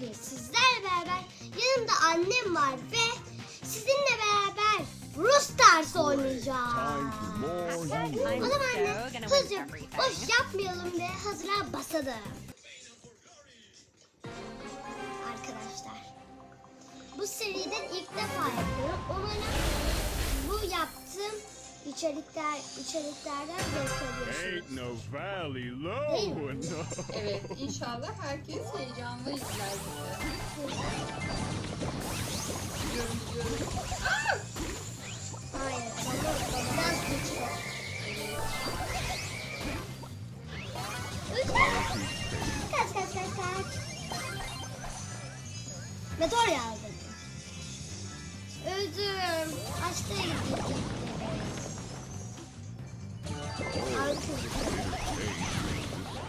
bugün sizlerle beraber yanımda annem var ve sizinle beraber Rus Stars oynayacağız. O zaman anne hızlıca boş yapmayalım ve hazıra basalım. Arkadaşlar bu seriden ilk defa yapıyorum. Umarım bu yaptığım içerikler içeriklerden zevk alıyorsunuz. Ain't no valley low enough. Evet, inşallah herkes heyecanla izler bizi. Gidiyorum, gidiyorum. Aa! Hayır, tamam, biraz güçlü. Kaç kaç kaç kaç. Meteor yağdı. Öldüm. Açtı gitti.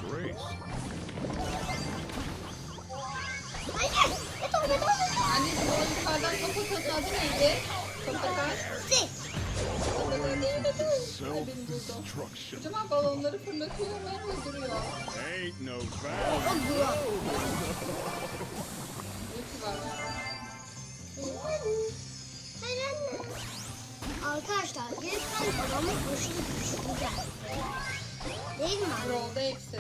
Grace. Hayır. Meteor meteor meteor. Anneciğim o yukarıdan kafa tadı adı neydi? Kafa tadı. Sil. Kafa tadı değil de değil. Ay, beni buldu. Self-destruction. Kocaman balonları fırlatıyor ve öldürüyor. Ain't no valley. O bu. Ulti var. Hayır anne. Arkadaşlar gerçekten adamın güçlü güçlü geldi. Değil mi? Roll'da hepsi.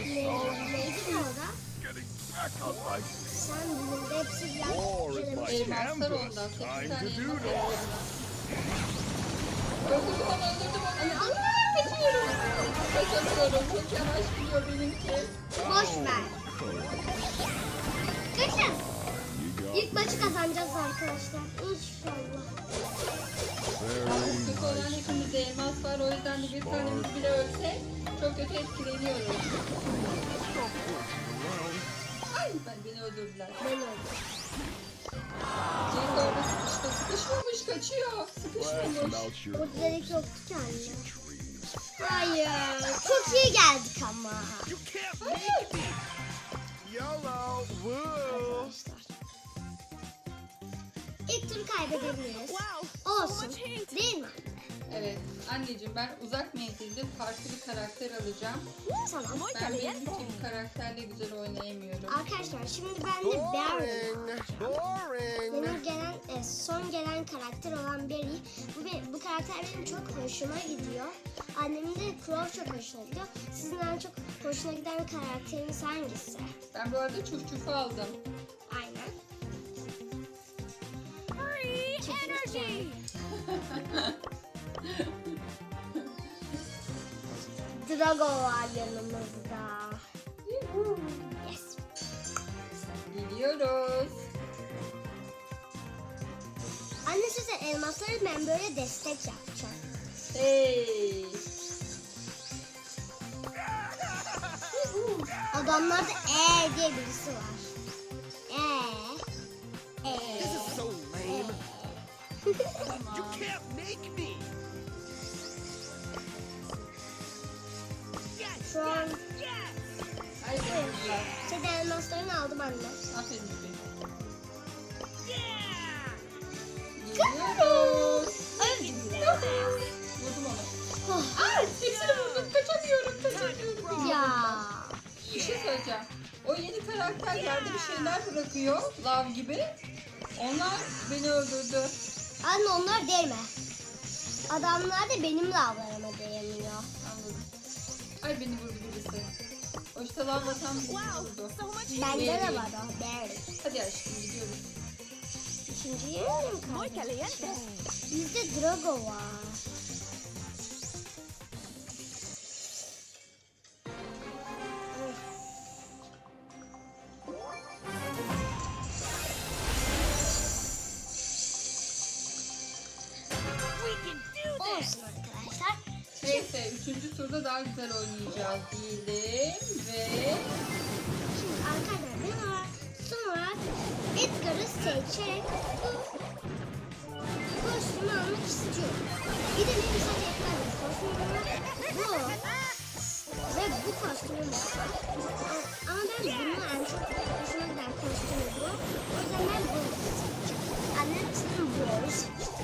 Ne- Neydi bu da? Getting back on my Sen bunun hepsi biraz. Elmaslar ondan. 8 Time tane elmas. Öldürdüm onu, öldürdüm onu. Hani Allah kaçıyorum. Kaçamıyorum. Çok yavaş gidiyor benimki. Boş ver. Kaçın. İlk maçı kazanacağız arkadaşlar. İnşallah. Kötü olan hepimizde elmas var. O yüzden de bir tanemiz bile ölse çok kötü etkileniyoruz. Ay ben beni öldürdüler. Ben öldüm. Cenk orada sıkıştı. Sıkışmamış kaçıyor. Sıkışmamış. Burada delik yoktu ki anne. Hayır. Çok iyi geldik ama. YOLO. Woo. İlk tur kaybedebiliriz. Olsun. Değil mi? Evet. Anneciğim ben uzak menzilde farklı bir karakter alacağım. Tamam. Ben benim gibi karakterle güzel oynayamıyorum. Arkadaşlar şimdi ben de Barry Boring. Benim gelen, e, son gelen karakter olan Barry. Bu, be- bu karakter benim çok hoşuma gidiyor. Annemin de Crow çok hoşuna gidiyor. Sizin en çok hoşuna giden karakteriniz hangisi? Ben bu arada çuf çufu aldım. Energy. Drago var yanımızda. Yes. Geliyoruz. Anne size elmasları ben böyle destek yapacağım. Hey. Adamlarda E diye birisi var. You can't make me. Şu an Ay benim Senin elmaslarını aldım anne. Aferin bebeğim. Geliyoruz. Vurdum onu. Oh, Ay hepsini vurdum. Kaçamıyorum. Kaçamıyorum. ya. Bir şey söyleyeceğim. O yeni karakter yerde bir şeyler bırakıyor. Lav gibi. Onlar beni öldürdü. Anne onlar değme. Adamlar da benim lavlarıma değmiyor. Anladım. Ay beni vurdu birisi. Atan birisi vurdu. Bende de var o. Barry. Hadi aşkım gidiyoruz. İkinci yerim mi Bizde Drago var. Üçüncü turda daha güzel oynayacağız diyelim ve Şimdi arkadaşlar ben olarak son olarak Edgar'ı seçerek bu kostümü almak istiyorum. Bir de benim sadece Edgar'ın kostümü bu. Ve bu kostümü var. Ama ben bunu en çok hoşuma giden kostümü bu. O yüzden ben bunu seçeceğim. Annem için bu seçti.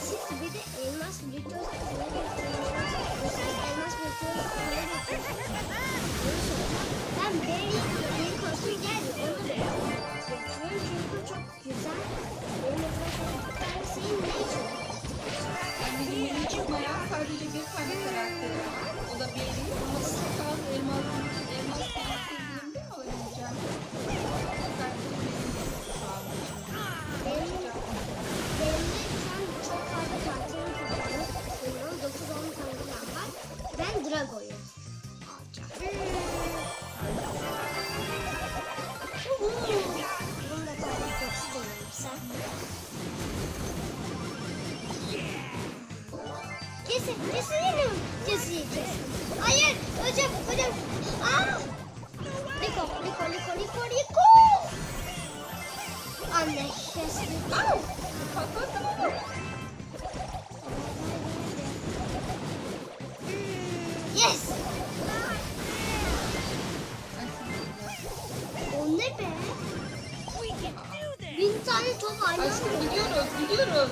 Siz bir de elmas biriktiriyorsanız ne getiriyorsunuz? Elmas biriktiriyorsanız ne getiriyorsunuz? Ben beni, beni koşun gel, onu veriyorum. Hocam, hocam. Aa! Liko, Liko, Liko, Liko, Liko. Anne, Jesse. Au! Patlattım onu. Yes! O ne be? Bin tane top aynı Aşkım gidiyoruz. gidiyoruz,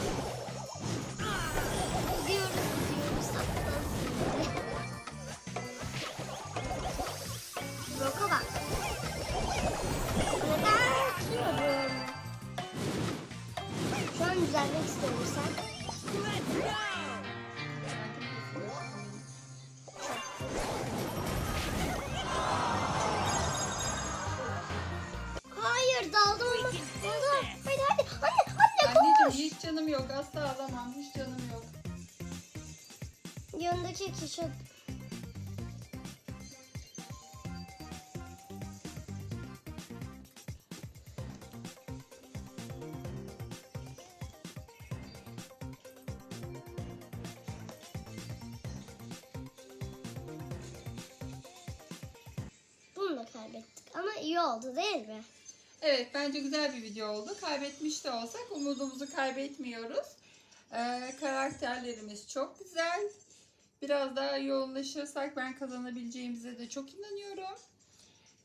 Şu an düzelmek istiyorum sen. Hayır daldım ama. Daldım. Hadi hadi hadi hadi Anneciğim koş. hiç canım yok. Asla alamam. Hiç canım yok. Yanındaki kişi iyi oldu değil mi? Evet bence güzel bir video oldu. Kaybetmiş de olsak umudumuzu kaybetmiyoruz. Ee, karakterlerimiz çok güzel. Biraz daha yoğunlaşırsak ben kazanabileceğimize de çok inanıyorum.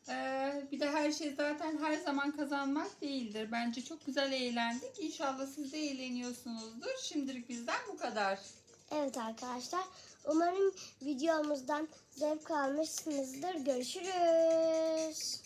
Ee, bir de her şey zaten her zaman kazanmak değildir. Bence çok güzel eğlendik. İnşallah siz de eğleniyorsunuzdur. Şimdilik bizden bu kadar. Evet arkadaşlar. Umarım videomuzdan zevk almışsınızdır. Görüşürüz.